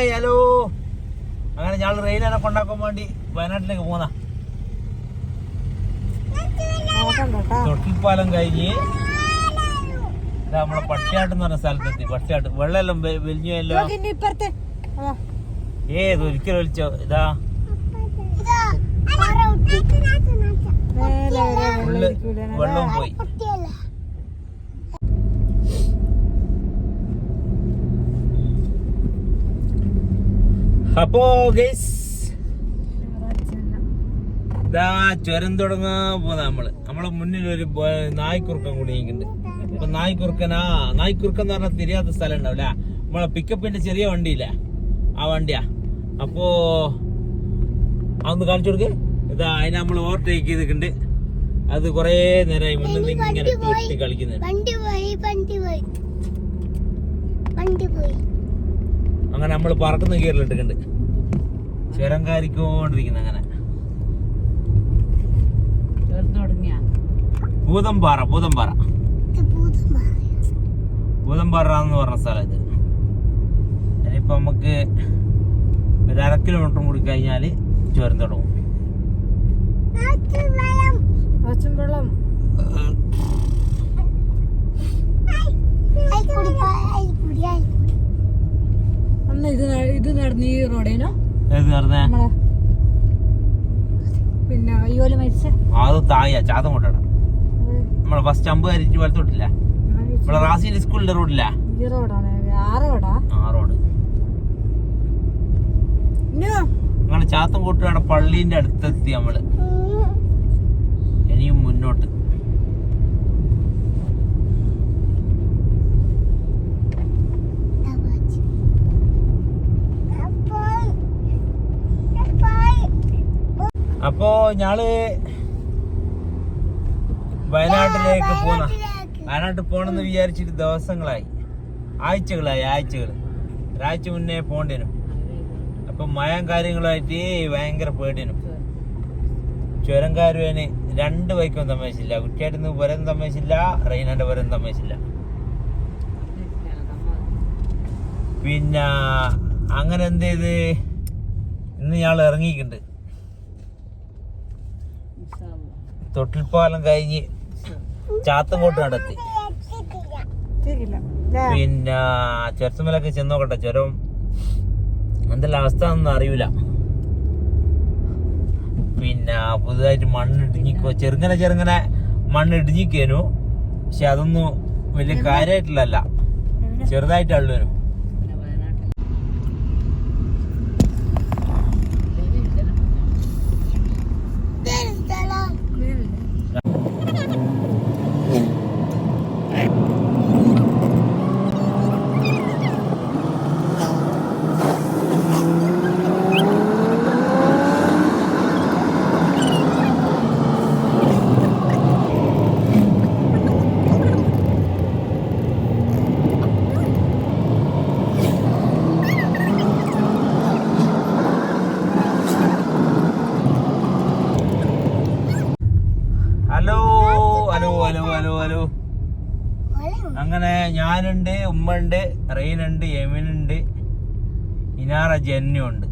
Hi hello അങ്ങനെ ഞങ്ങൾ റെയിലിനെ കൊണ്ടാക്കാൻ വേണ്ടി വയനാട്ടിലേക്ക് പോന്ന. തൊട്ടിൽപ്പാലം കഴിഞ്ഞ് ഇതാ നമ്മളെ പട്ടിയാട്ട് എന്ന് പറഞ്ഞ സ്ഥലത്തെത്തി. പട്ടിയാട്ട്. വെള്ളമെല്ലാം വലിഞ്ഞല്ലോ. ഏത് ഒരിക്കലും വിളിച്ചോ ഇതാ? വെള്ളവും പോയി. അപ്പോ ഗൈസ് ഇതാ ചുരം തുടങ്ങാൻ പോന്ന നമ്മൾ. നമ്മളെ മുന്നിൽ ഒരു നായ്ക്കുറുക്കൻ കൂടി നിൽക്കുന്നുണ്ട് അപ്പൊ നായ്ക്കുറുക്കനാ നായ്ക്കുറുക്കൻ എന്ന് പറഞ്ഞാൽ തിരിയാത്ത സ്ഥലം ഉണ്ടാവില്ല നമ്മളെ പിക്കപ്പിന്റെ ചെറിയ വണ്ടിയില്ല? ആ വണ്ടിയാ. അപ്പോ അതൊന്ന് കാണിച്ചു കൊടുക്ക്. ഇതാ അതിനെ നമ്മൾ ഓവർടേക്ക് ചെയ്തിട്ടുണ്ട്. അത് കൊറേ നേരമായി മുന്നിൽ ഇങ്ങനെ കളിക്കുന്നുണ്ട്. വണ്ടി പോയി വണ്ടി പോയി. വണ്ടി പോയി. അങ്ങനെ നമ്മൾ പറക്കുന്ന കീറിലിട്ടുണ്ട് ചുരം കാരിക്കോണ്ടിരിക്കുന്ന അങ്ങനെ. ഭൂതംപാറ ഭൂതംപാറ ഭൂതംപാറ എന്ന് പറഞ്ഞ സ്ഥലം ഇത്. ഇനിയിപ്പോ നമുക്ക് ഒരു അര കിലോമീറ്റർ കൂടി കഴിഞ്ഞാൽ ചുരം തുടങ്ങും. വെള്ളം. നടന്ന് ഈ റോഡേനോ പിന്നെ അയ്യോൽ മരിച്ച. അത് തായ ചാതം കൊണ്ടാണ് നമ്മളെ ഫസ്റ്റ് അമ്പ് കരിച്ച് വലത്തോട്ടില്ല നമ്മളെ റാസിന്റെ സ്കൂളിന്റെ റോഡില്ല? ഈ റോഡാണ്. ആ റോഡാ? ആ റോഡ്. അങ്ങനെ ചാത്തം കൂട്ടുകയാണ് പള്ളീന്റെ അടുത്തെത്തി നമ്മൾ. ഇനിയും മുന്നോട്ട്. അപ്പോ ഞാൾ വയനാട്ടിലേക്ക് പോന്ന വയനാട്ടിൽ പോണെന്ന് വിചാരിച്ചിട്ട് ദിവസങ്ങളായി. ആഴ്ചകളായി ആഴ്ചകൾ ഒരാഴ്ച മുന്നേ പോണ്ടേനും. അപ്പൊ മയം കാര്യങ്ങളായിട്ട് ഭയങ്കര പേടിനും ചുരം കാരുവേന് രണ്ട് ബൈക്കും തമ്മേശില്ല കുറ്റിയാട്ടിന്ന് പുരം തമ്മേശില്ല റെയിനാന്റെ പുരം തമ്മേശില്ല പിന്നെ അങ്ങനെ എന്ത് ചെയ്ത്? ഇന്ന് ഞങ്ങൾ ഇറങ്ങിയിട്ടുണ്ട്. തൊട്ടിൽപ്പാലം കഴിഞ്ഞ് ചാത്തങ്കോട്ട് നടത്തി. പിന്നെ ചുരത്തുമലൊക്കെ ചെന്നോക്കട്ടെ ചുരം എന്തെല്ലാം അവസ്ഥ ഒന്നും അറിയൂല. പിന്നെ പുതുതായിട്ട് മണ്ണ് ഇടിഞ്ഞിക്കോ ചെറുങ്ങനെ ചെറുങ്ങനെ മണ്ണ് ഇടിഞ്ഞിക്കേനു. പക്ഷെ അതൊന്നും വലിയ കാര്യമായിട്ടുള്ളല്ല ചെറുതായിട്ടുള്ളൂ hello hello hello hello hello അങ്ങനെ ഞാനുണ്ട് ഉമ്മ ഉണ്ട് റെയിനുണ്ട് യമിനുണ്ട് ഇനാറ ജന്നു ഉണ്ട്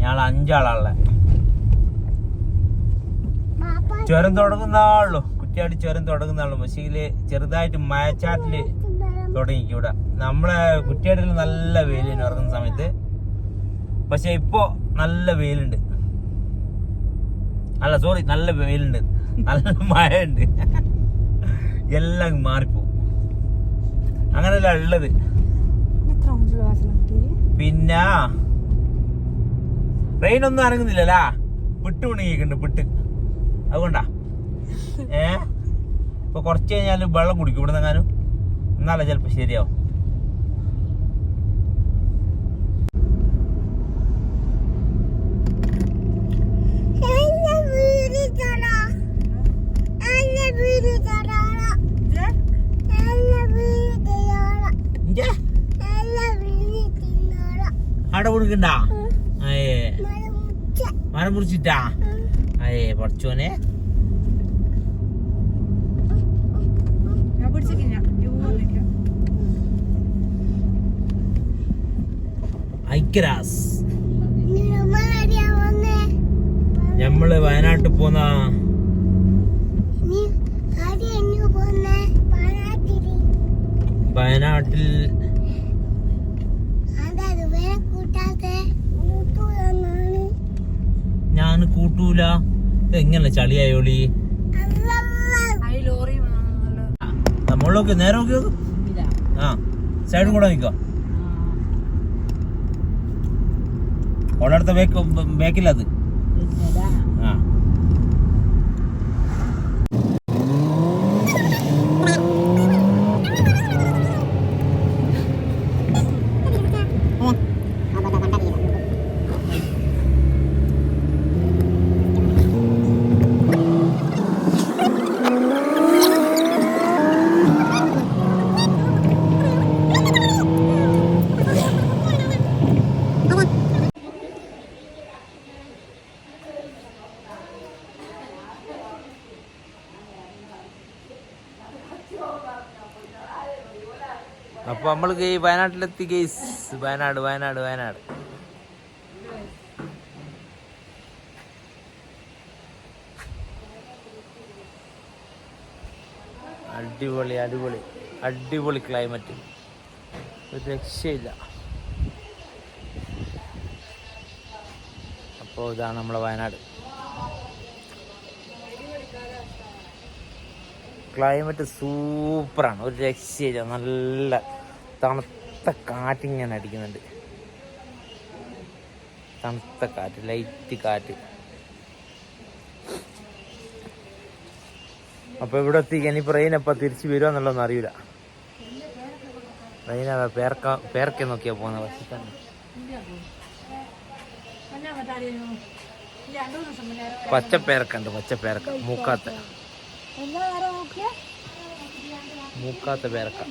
ഞങ്ങൾ അഞ്ചാളുള്ള. ചുരം തുടങ്ങുന്ന ആളുള്ളൂ കുറ്റിയാടി ചുരം തുടങ്ങുന്ന ആളുള്ളൂ പക്ഷേ ചെറുതായിട്ട് മയച്ചാറ്റിൽ തുടങ്ങിക്കും ഇവിടെ നമ്മളെ കുറ്റിയാടിയിൽ നല്ല വെയിലിന് ഇറങ്ങുന്ന സമയത്ത്. പക്ഷെ ഇപ്പോ നല്ല വെയിലുണ്ട്. അല്ല സോറി നല്ല വെയിലുണ്ട്. നല്ല മഴ ഉണ്ട് എല്ലാം മാറിപ്പോ അങ്ങനെയല്ല ഉള്ളത്. പിന്നെ ട്രെയിൻ ഒന്നും അനങ്ങുന്നില്ലല്ലാ? പിട്ട് ഉണങ്ങിയിട്ടുണ്ട് പിട്ട്. അതുകൊണ്ടാ. ഏ? ഇപ്പൊ കുറച്ച് കഴിഞ്ഞാൽ വെള്ളം കുടിക്കും ഇവിടെ നിന്നെങ്ങാനും എന്നാലേ ചിലപ്പോ ശരിയാവും. ഇഞ്ചേ, ആടെ കൊടുക്കണ്ടാ അയേ മരം മുറിച്ചിട്ടാ? അയേ പഠിച്ചോനെ ഐക്യരാസ്. ഞമ്മൾ വയനാട്ടിൽ പോന്ന നീ ആരെയാ എന്നു പോന്നേ പാലാത്തിരി വയനാട്ടിൽ അതാ ഞാൻ കൂട്ടൂല. എങ്ങനെ ചളിയായോളി നമ്മളൊക്കെ നേരെ നോക്കി ആ സൈഡ് കൂടെ നിൽക്കോ ഓളടുത്ത ബേക്ക് ബേക്കിലത് ഇതാ അപ്പൊ നമ്മൾ ഈ വയനാട്ടിലെത്തി കേസ് വയനാട് വയനാട് വയനാട്. അടിപൊളി അടിപൊളി. അടിപൊളി ക്ലൈമറ്റ് ഒരു രക്ഷയില്ല. അപ്പോൾ ഇതാണ് നമ്മളെ വയനാട്. ക്ലൈമറ്റ് സൂപ്പറാണ്. ഒരു രക്ഷയില്ല നല്ല തണുത്ത കാറ്റിങ്ങനെ അടിക്കുന്നുണ്ട്. തണുത്ത കാറ്റ് ലൈറ്റ് കാറ്റ്. അപ്പോൾ ഇവിടെ എത്തിക്കാൻ? ഇനിയിപ്പോൾ റെയിൻ എപ്പോൾ തിരിച്ച് വരുമോ എന്നുള്ളതൊന്നും അറിയില്ല. റെയിൻ പേർക്ക പേർക്കെ നോക്കിയാ പോകുന്നത് പക്ഷേ തന്നെ. പച്ച പേരക്കുണ്ട് പച്ച പേരക്ക മൂക്കാത്ത. മൂക്കാത്ത പേരക്ക.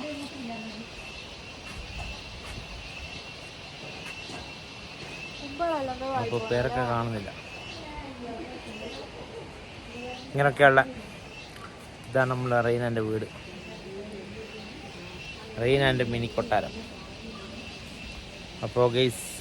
അപ്പോൾ പേരക്ക കാണുന്നില്ല. ഇങ്ങനെയൊക്കെയുള്ള ഇതാണ് നമ്മളെ റെയ്നാന്റെ വീട്. റെയ്നാന്റെ മിനി കൊട്ടാരം. അപ്പോൾ ഗെയ്സ്